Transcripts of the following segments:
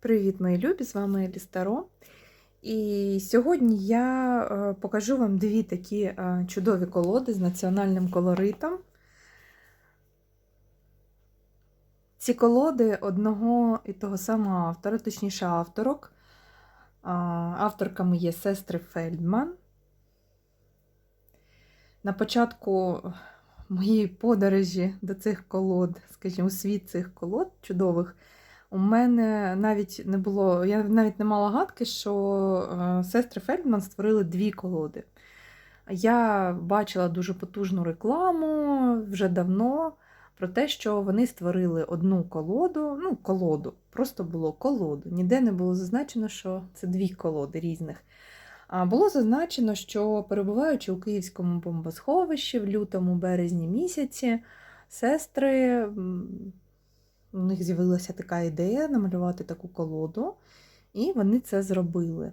Привіт, мої любі! З вами Елі. І сьогодні я е, покажу вам дві такі е, чудові колоди з національним колоритом. Ці колоди одного і того самого автора, точніше авторок. Авторками є сестри Фельдман. На початку моєї подорожі до цих колод, скажімо, у світ цих колод чудових. У мене навіть не було, я навіть не мала гадки, що е, сестри Фельдман створили дві колоди. Я бачила дуже потужну рекламу вже давно про те, що вони створили одну колоду, ну, колоду, просто було колоду. Ніде не було зазначено, що це дві колоди різних. А було зазначено, що перебуваючи у Київському бомбосховищі в лютому березні місяці, сестри у них з'явилася така ідея намалювати таку колоду, і вони це зробили.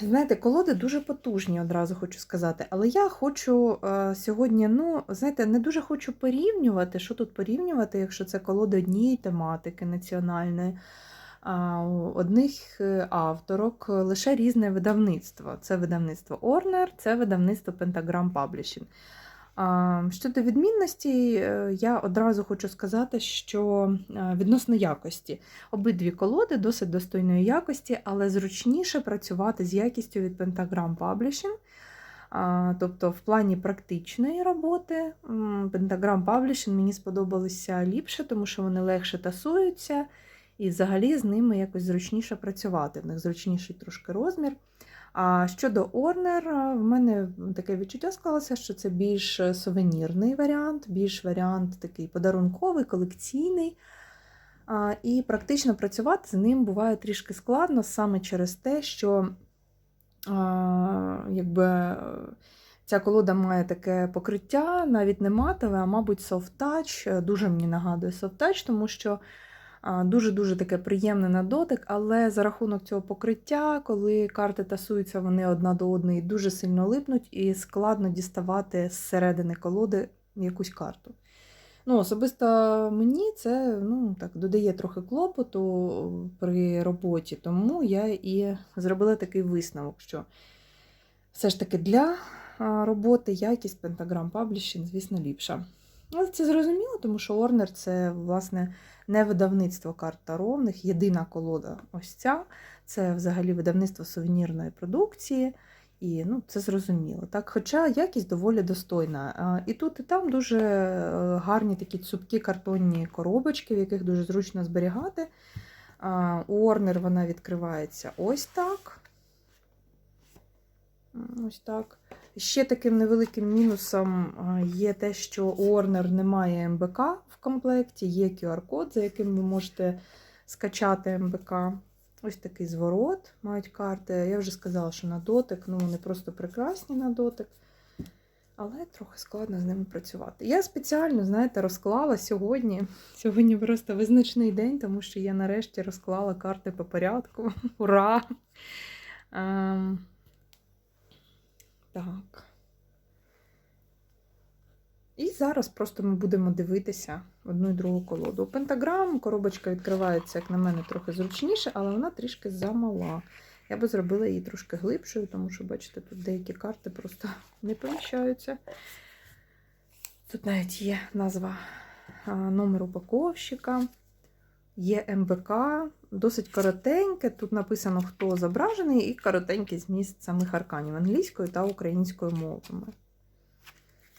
Знаєте, колоди дуже потужні, одразу хочу сказати. Але я хочу сьогодні, ну, знаєте, не дуже хочу порівнювати, що тут порівнювати, якщо це колоди однієї тематики національної, одних е, авторок, лише різне видавництво. Це видавництво Orner, це видавництво Pentagram Publishing. Щодо відмінності, е, я одразу хочу сказати, що е, відносно якості обидві колоди досить достойної якості, але зручніше працювати з якістю від Pentagram Publishing. Тобто, в плані практичної роботи Pentagram Publishing мені сподобалися ліпше, тому що вони легше тасуються, і взагалі з ними якось зручніше працювати. В них зручніший трошки розмір. А щодо Орнер, в мене таке відчуття склалося, що це більш сувенірний варіант, більш варіант такий подарунковий, колекційний. І практично працювати з ним буває трішки складно саме через те, що якби, ця колода має таке покриття, навіть не матове, а мабуть, touch. Дуже мені нагадує touch, тому що Дуже-дуже таке приємне на дотик, але за рахунок цього покриття, коли карти тасуються, вони одна до одної дуже сильно липнуть і складно діставати з середини колоди якусь карту. Ну, Особисто мені це ну, так, додає трохи клопоту при роботі, тому я і зробила такий висновок, що все ж таки для роботи якість Pentagram Publishing, звісно, ліпша. Але це зрозуміло, тому що Орнер це, власне, не видавництво карт таровних, єдина колода ось ця. Це взагалі видавництво сувенірної продукції. І ну, це зрозуміло. Так? Хоча якість доволі достойна. І тут, і там дуже е, гарні такі цупкі картонні коробочки, в яких дуже зручно зберігати. У Орнер вона відкривається ось так. Ось так. Ще таким невеликим мінусом є те, що у Warner немає МБК в комплекті, є QR-код, за яким ви можете скачати МБК. Ось такий зворот мають карти. Я вже сказала, що на дотик, ну вони просто прекрасні на дотик. Але трохи складно з ними працювати. Я спеціально, знаєте, розклала сьогодні. Сьогодні просто визначний день, тому що я нарешті розклала карти по порядку. Ура! Так. І зараз просто ми будемо дивитися одну і другу колоду. Пентаграм, коробочка відкривається, як на мене, трохи зручніше, але вона трішки замала. Я би зробила її трошки глибшою, тому що, бачите, тут деякі карти просто не поміщаються. Тут навіть є назва номер упаковщика, є МБК, досить коротеньке. Тут написано, хто зображений, і коротенький зміст самих арканів англійською та українською мовами.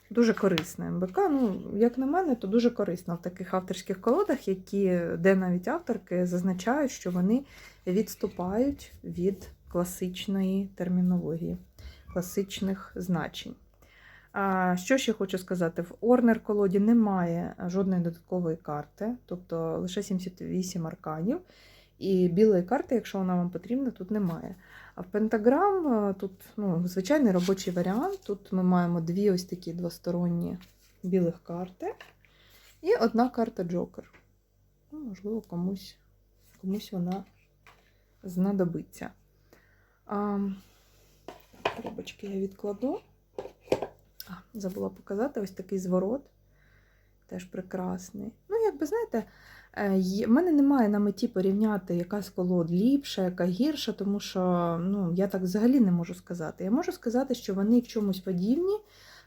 Дуже корисне МБК. Ну, як на мене, то дуже корисно в таких авторських колодах, які, де навіть авторки зазначають, що вони відступають від класичної термінології, класичних значень. Що ще хочу сказати? В Орнер колоді немає жодної додаткової карти, тобто лише 78 арканів. І білої карти, якщо вона вам потрібна, тут немає. А в Пентаграм е, тут ну, звичайний робочий варіант. Тут ми маємо дві ось такі двосторонні білих карти. І одна карта Джокер. Ну, Можливо, комусь комусь вона знадобиться. А, Коробочки я відкладу. А, Забула показати ось такий зворот. теж прекрасний. Ну, якби знаєте, е, в мене немає на меті порівняти, яка з колод ліпша, яка гірша, тому що ну, я так взагалі не можу сказати. Я можу сказати, що вони в чомусь подібні,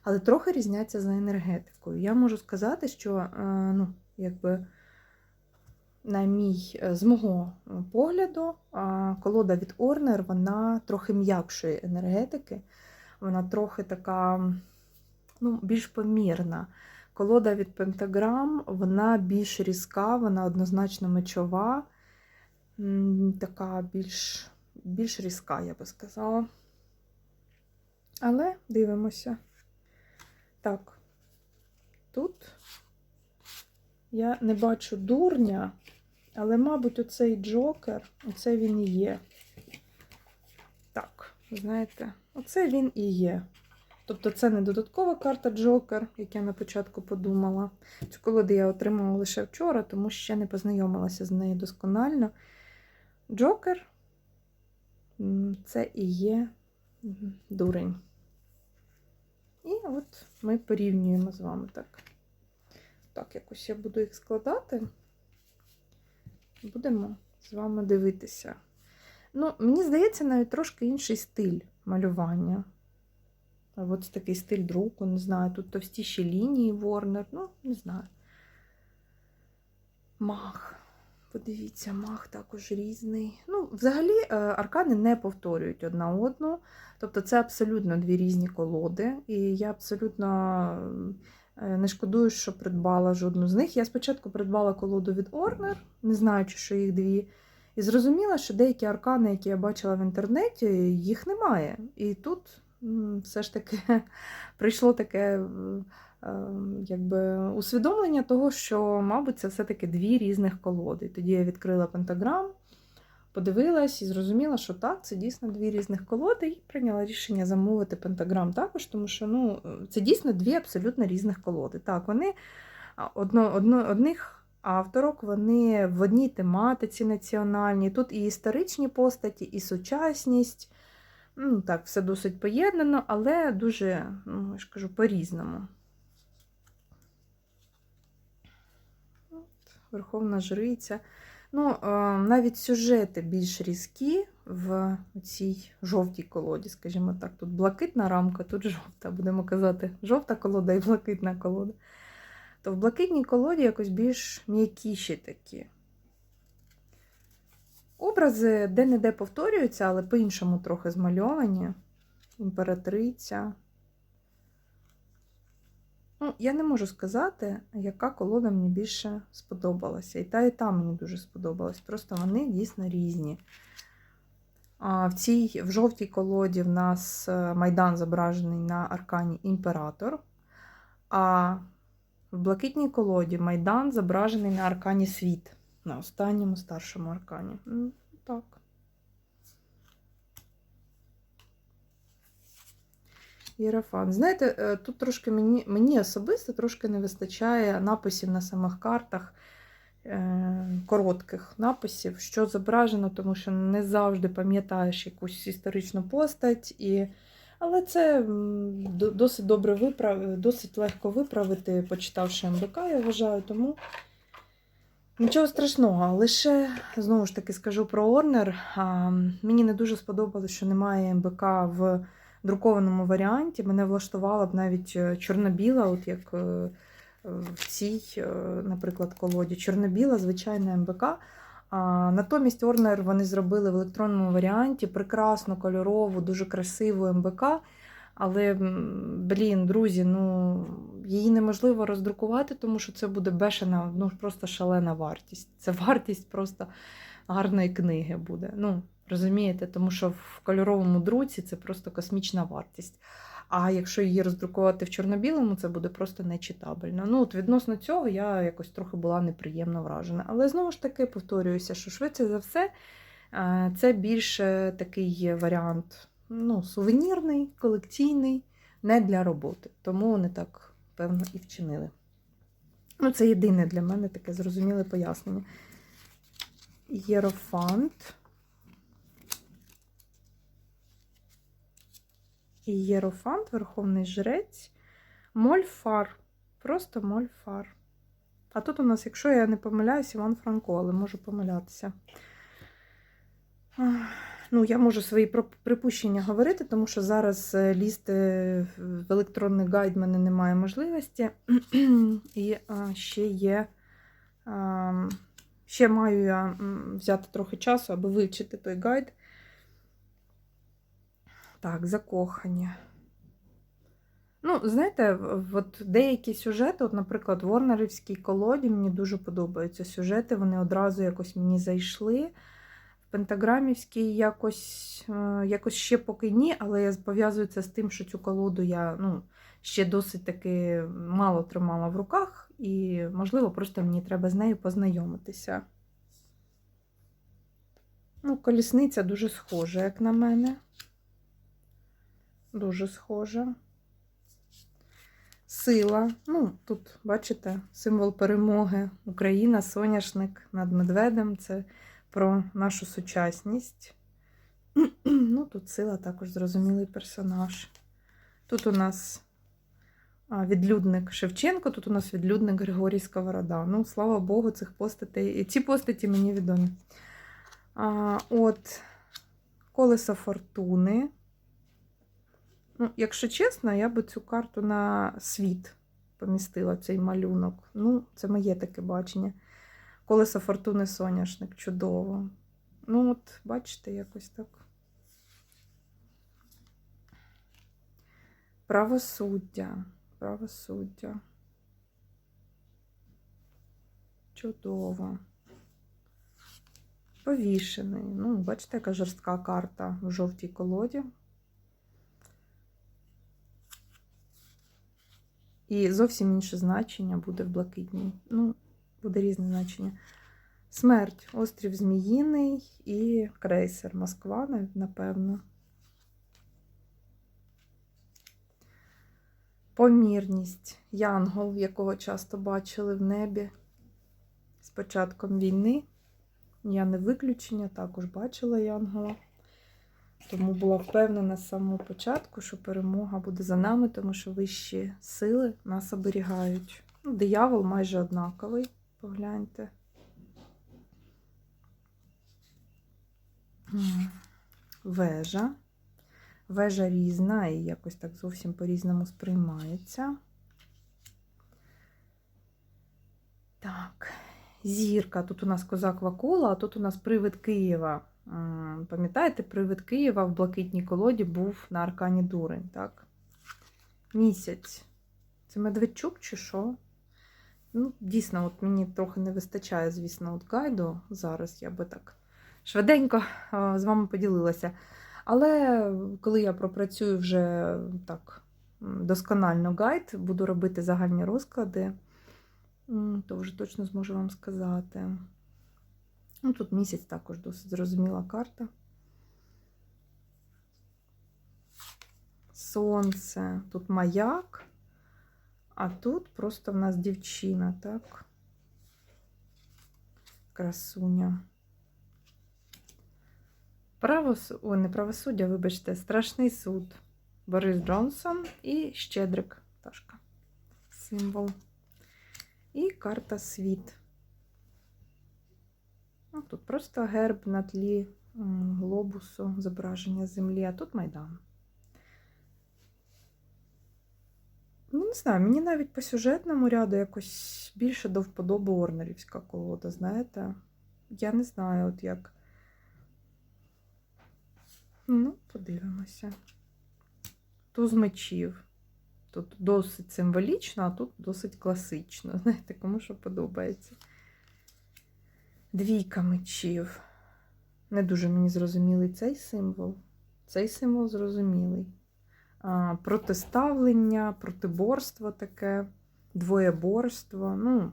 але трохи різняться за енергетикою. Я можу сказати, що е, ну, якби. На мій, е, з мого погляду, колода від Орнер, вона трохи м'якшої енергетики, вона трохи така ну, більш помірна. Колода від Пентаграм, вона більш різка, вона однозначно мечова, така більш, більш різка, я би сказала. Але дивимося. Так, тут я не бачу дурня, але, мабуть, оцей Джокер, оце він і є. Так, знаєте, оце він і є. Тобто це не додаткова карта Джокер, як я на початку подумала. Цю колоду я отримала лише вчора, тому ще не познайомилася з нею досконально. Джокер це і є дурень. І от ми порівнюємо з вами так. Так, якось я буду їх складати. Будемо з вами дивитися. Ну, мені здається, навіть трошки інший стиль малювання. От такий стиль друку, не знаю, тут товстіші лінії Ворнер, ну, не знаю. Мах. Подивіться, мах також різний. Ну, взагалі, е, аркани не повторюють одна одну. Тобто, це абсолютно дві різні колоди. І я абсолютно е, не шкодую, що придбала жодну з них. Я спочатку придбала колоду від Орнер, не знаючи, що їх дві. І зрозуміла, що деякі аркани, які я бачила в інтернеті, їх немає. І тут все ж таки прийшло таке е, е, якби, усвідомлення того, що, мабуть, це все-таки дві різних колоди. Тоді я відкрила пентаграм, подивилась і зрозуміла, що так, це дійсно дві різних колоди, і прийняла рішення замовити пентаграм також, тому що ну, це дійсно дві абсолютно різних колоди. Так, вони одно, одно, одних авторок, вони в одній тематиці національній. Тут і історичні постаті, і сучасність. Ну, так, все досить поєднано, але дуже, ну, я ж кажу, по-різному. Верховна жриця. Ну, е, навіть сюжети більш різкі в цій жовтій колоді, скажімо так. Тут блакитна рамка, тут жовта, будемо казати, жовта колода і блакитна колода. То в блакитній колоді якось більш м'якіші такі. Образи де-не-де повторюються, але по-іншому трохи змальовані. Імператриця. Ну, я не можу сказати, яка колода мені більше сподобалася. І та, і та мені дуже сподобалась. Просто вони дійсно різні. А в цій в жовтій колоді в нас е, Майдан зображений на аркані Імператор. А в блакитній колоді Майдан зображений на аркані Світ. На останньому старшому аркані. Ну, Так. Єрофан. Знаєте, е, тут трошки мені, мені особисто трошки не вистачає написів на самих картах, е, коротких написів, що зображено, тому що не завжди пам'ятаєш якусь історичну постать. І... Але це досить добре виправ... досить легко виправити, почитавши МБК, я вважаю, тому. Нічого страшного, лише знову ж таки скажу про Орнер. Мені не дуже сподобалось, що немає МБК в друкованому варіанті. Мене влаштувала б навіть е, чорно-біла, от як е, в цій, е, наприклад, колоді. Чорно-біла, звичайна МБК. Натомість Орнер вони зробили в електронному варіанті прекрасну, кольорову, дуже красиву МБК. Але, блін, друзі, ну її неможливо роздрукувати, тому що це буде бешена, ну просто шалена вартість. Це вартість просто гарної книги буде. Ну, розумієте, тому що в кольоровому друці це просто космічна вартість. А якщо її роздрукувати в чорно-білому, це буде просто нечитабельно. Ну, от відносно цього я якось трохи була неприємно вражена. Але знову ж таки повторююся, що швидше за все е, це більше такий варіант ну, сувенірний, колекційний, не для роботи. Тому вони так, певно, і вчинили. Ну, це єдине для мене таке зрозуміле пояснення. Єрофант. Єрофант, Верховний Жрець, Мольфар. Просто Мольфар. А тут у нас, якщо я не помиляюсь, Іван Франко, але можу помилятися. Ну, я можу свої припущення говорити, тому що зараз е, лізти в електронний гайд в мене немає можливості. І ще є. Ще маю я взяти трохи часу, аби вивчити той гайд. Так, закохані. Ну, знаєте, от деякі сюжети, от, наприклад, в Ворнерівській колоді мені дуже подобаються сюжети, вони одразу якось мені зайшли. В Пентаграмівській якось, е, якось ще поки ні, але я пов'язую це з тим, що цю колоду я ну, ще досить таки мало тримала в руках, і, можливо, просто мені треба з нею познайомитися. Ну, колісниця дуже схожа, як на мене. Дуже схожа. Сила. Ну, тут, бачите, символ перемоги. Україна, соняшник над медведем. Це про нашу сучасність. Ну, тут сила також зрозумілий персонаж. Тут у нас відлюдник Шевченко, тут у нас відлюдник Григорій Сковорода. Ну, слава Богу, цих постатей. Ці постаті мені відомі. А, от Колесо Фортуни. Ну, якщо чесно, я би цю карту на світ помістила цей малюнок. Ну, це моє таке бачення. Колесо фортуни соняшник, чудово. Ну, от, бачите, якось так. Правосуддя. Правосуддя. Чудово. Повішений. Ну, бачите, яка жорстка карта в жовтій колоді. І зовсім інше значення буде в блакитній. Ну, буде різне значення. Смерть, острів Зміїний і крейсер Москва, напевно. Помірність. Янгол, якого часто бачили в небі з початком війни. Я не виключення, також бачила Янгола. Тому була впевнена з самого початку, що перемога буде за нами, тому що вищі сили нас оберігають. Ну, диявол майже однаковий, погляньте. Вежа. Вежа різна і якось так зовсім по-різному сприймається. Так, зірка. Тут у нас козак Вакула, а тут у нас привид Києва. Пам'ятаєте, привид Києва в блакитній колоді був на аркані Дурень, так? Місяць. Це Медведчук чи що? Ну, дійсно, от мені трохи не вистачає, звісно, от гайду. Зараз я би так швиденько з вами поділилася. Але коли я пропрацюю вже так досконально гайд, буду робити загальні розклади, то вже точно зможу вам сказати. Ну, тут місяць також досить зрозуміла карта. Сонце, тут маяк, а тут просто в нас дівчина, так? Красуня. Правос... О, не правосуддя, вибачте, страшний суд. Борис Джонсон і Щедрик. Пташка. Символ. І карта світ. Ну, тут просто герб на тлі глобусу, зображення землі, а тут Майдан. Ну, не знаю, мені навіть по сюжетному ряду якось більше до вподоби Орнерівська колода, знаєте? Я не знаю, от як. Ну, подивимося. Туз мечів. Тут досить символічно, а тут досить класично. Знаєте, кому що подобається. Двійка мечів. Не дуже мені зрозумілий цей символ. Цей символ зрозумілий. Протиставлення, протиборство таке, двоєборство, ну,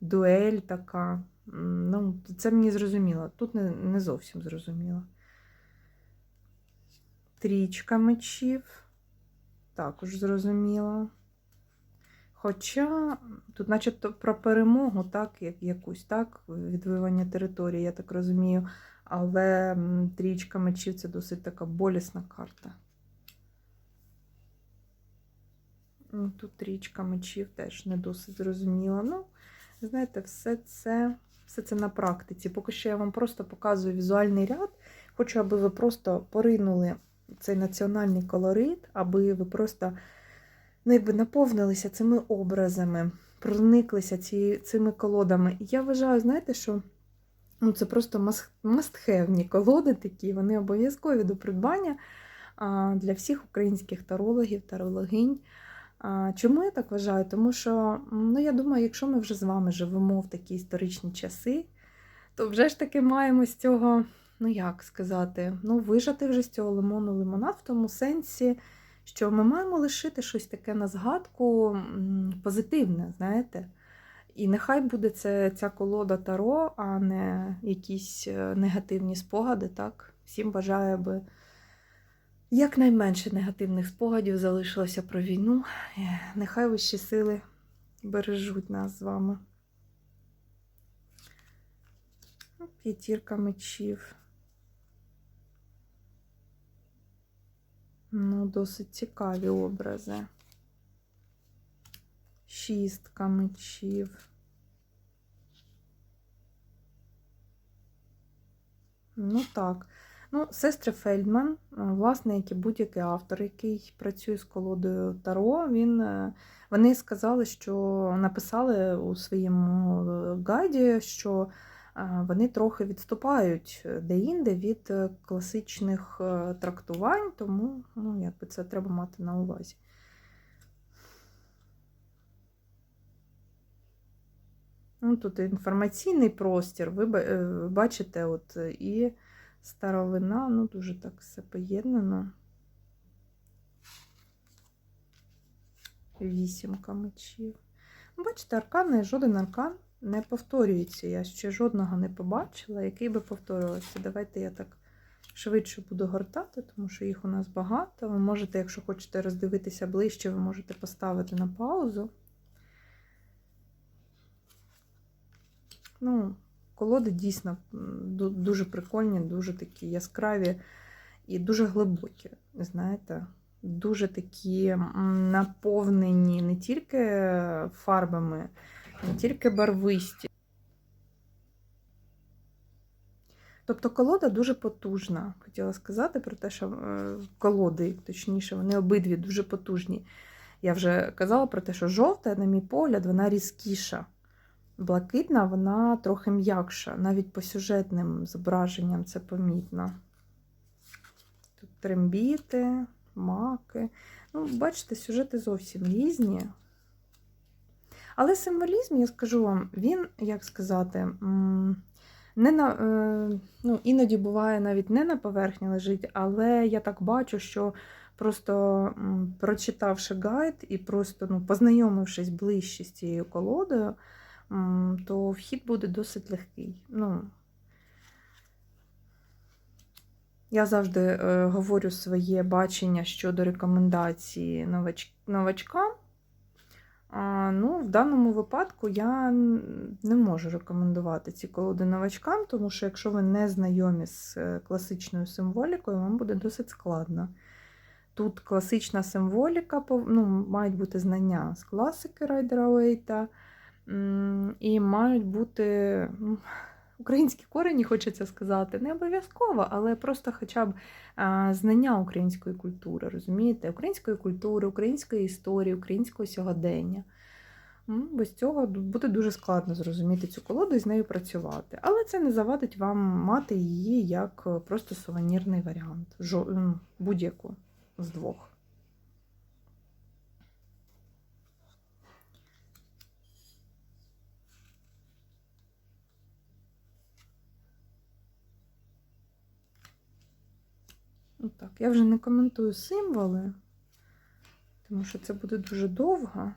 дуель така. Ну, це мені зрозуміло. Тут не, не зовсім зрозуміло. Трічка мечів. Також зрозуміло. Хоча тут, начебто, про перемогу, так, як якусь, так, відвоювання території, я так розумію. Але трічка мечів це досить така болісна карта. Ну, Тут трічка мечів теж не досить зрозуміла. Ну, знаєте, все це, все це на практиці. Поки що я вам просто показую візуальний ряд. Хочу, аби ви просто поринули цей національний колорит, аби ви просто ну, якби наповнилися цими образами, прониклися ці, цими колодами. І я вважаю, знаєте, що ну, це просто мастхевні колоди такі, вони обов'язкові до придбання для всіх українських тарологів, тарологинь. Чому я так вважаю? Тому що, ну, я думаю, якщо ми вже з вами живемо в такі історичні часи, то вже ж таки маємо з цього, ну як сказати, ну, вижати вже з цього лимону лимонад в тому сенсі, що ми маємо лишити щось таке на згадку позитивне, знаєте. І нехай буде це ця колода Таро, а не якісь е, негативні спогади. так? Всім бажаю, аби якнайменше негативних спогадів залишилося про війну. Нехай вищі сили бережуть нас з вами. П'ятірка мечів. Ну, досить цікаві образи. Шістка мечів. Ну так. Ну, сестри Фельдман, е, власне, як і будь-який автор, який працює з колодою Таро, він, е, вони сказали, що написали у своєму е, гайді, що вони трохи відступають деінде від класичних трактувань, тому ну, якби це треба мати на увазі. Ну, Тут інформаційний простір, ви бачите, от і старовина, ну дуже так все поєднано. Вісімка мечів. Бачите, аркани, жоден аркан не повторюється. Я ще жодного не побачила, який би повторювався. Давайте я так швидше буду гортати, тому що їх у нас багато. Ви можете, якщо хочете роздивитися ближче, ви можете поставити на паузу. Ну, колоди дійсно дуже прикольні, дуже такі яскраві і дуже глибокі. Знаєте, дуже такі наповнені не тільки фарбами, не тільки барвисті. Тобто колода дуже потужна. Хотіла сказати про те, що е, колоди, точніше, вони обидві дуже потужні. Я вже казала про те, що жовта, на мій погляд, вона різкіша. Блакитна, вона трохи м'якша, навіть по сюжетним зображенням це помітно. Тут трембіти, маки. Ну, Бачите, сюжети зовсім різні. Але символізм, я скажу вам, він, як сказати, не на, е, ну, іноді буває навіть не на поверхні лежить, але я так бачу, що просто прочитавши гайд і просто ну, познайомившись ближче з цією колодою, то вхід буде досить легкий. Ну, Я завжди е, говорю своє бачення щодо рекомендації новач... новачкам. Ну, В даному випадку я не можу рекомендувати ці колоди новачкам, тому що якщо ви не знайомі з е, класичною символікою, вам буде досить складно. Тут класична символіка, ну, мають бути знання з класики Райдера Уейта, і мають бути українські корені, хочеться сказати, не обов'язково, але просто хоча б знання української культури, розумієте? Української культури, української історії, українського сьогодення. Без цього буде дуже складно зрозуміти цю колоду і з нею працювати. Але це не завадить вам мати її як просто сувенірний варіант, будь-яку з двох. Ну так, я вже не коментую символи, тому що це буде дуже довго.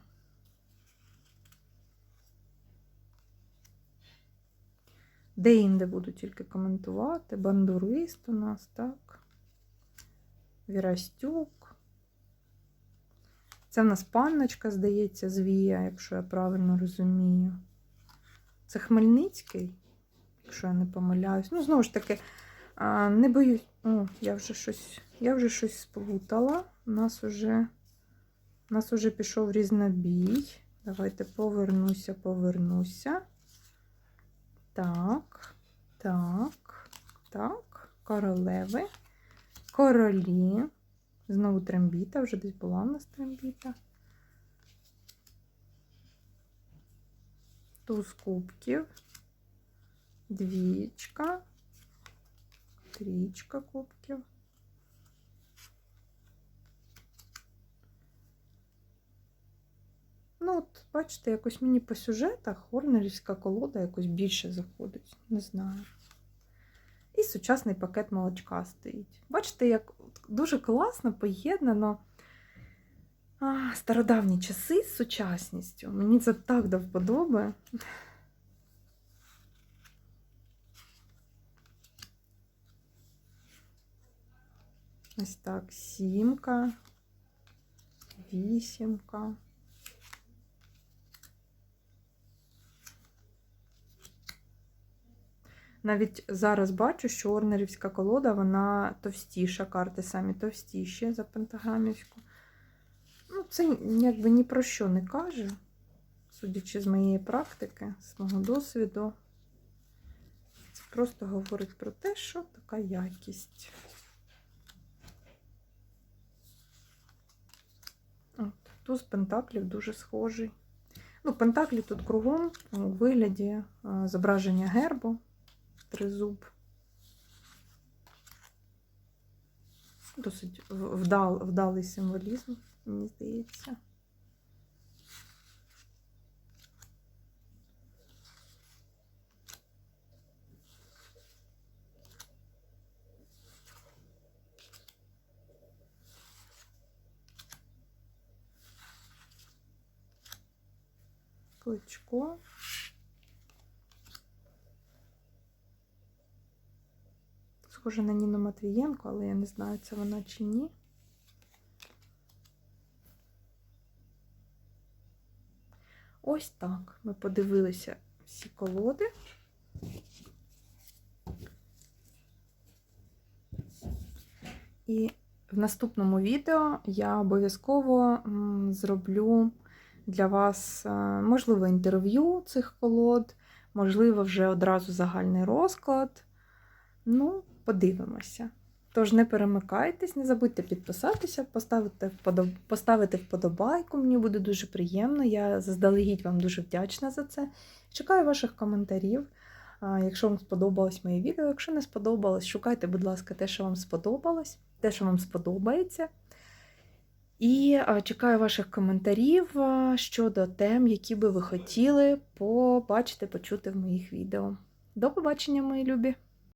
Де-інде буду тільки коментувати. Бандурист у нас, так. Вірастюк. Це в нас панночка, здається, звія, якщо я правильно розумію. Це Хмельницький, якщо я не помиляюсь. Ну, знову ж таки, не боюсь. О, я вже щось я вже щось сплутала. У нас уже, у нас уже пішов різнобій. Давайте повернуся, повернуся. Так, так, так. Королеви. Королі. Знову трембіта, вже десь була у нас трембіта. Туз кубків. Двічка. Трічка кубків. Ну, от, бачите, якось мені по сюжетах Хорнерівська колода якось більше заходить. Не знаю. І сучасний пакет молочка стоїть. Бачите, як дуже класно поєднано а, стародавні часи з сучасністю. Мені це так до вподоби. Ось так, сімка, вісімка. Навіть зараз бачу, що Орнерівська колода, вона товстіша, карти самі товстіші за пентаграмівську. Ну, це якби ні про що не каже, судячи з моєї практики, з мого досвіду. Це просто говорить про те, що така якість. От, туз пентаклів дуже схожий. Ну, пентаклі тут кругом у вигляді зображення гербу, тризуб. Досить вдал, вдалий символізм, мені здається. Кличко. Схоже на Ніну Матвієнко, але я не знаю, це вона чи ні. Ось так. Ми подивилися всі колоди. І в наступному відео я обов'язково зроблю для вас, е, можливо, інтерв'ю цих колод, можливо, вже одразу загальний розклад. Ну, подивимося. Тож не перемикайтесь, не забудьте підписатися, поставити, поставити вподобайку. Мені буде дуже приємно. Я заздалегідь вам дуже вдячна за це. Чекаю ваших коментарів. Якщо вам сподобалось моє відео, якщо не сподобалось, шукайте, будь ласка, те, що вам сподобалось, те, що вам сподобається. І чекаю ваших коментарів щодо тем, які би ви хотіли побачити, почути в моїх відео. До побачення, мої любі!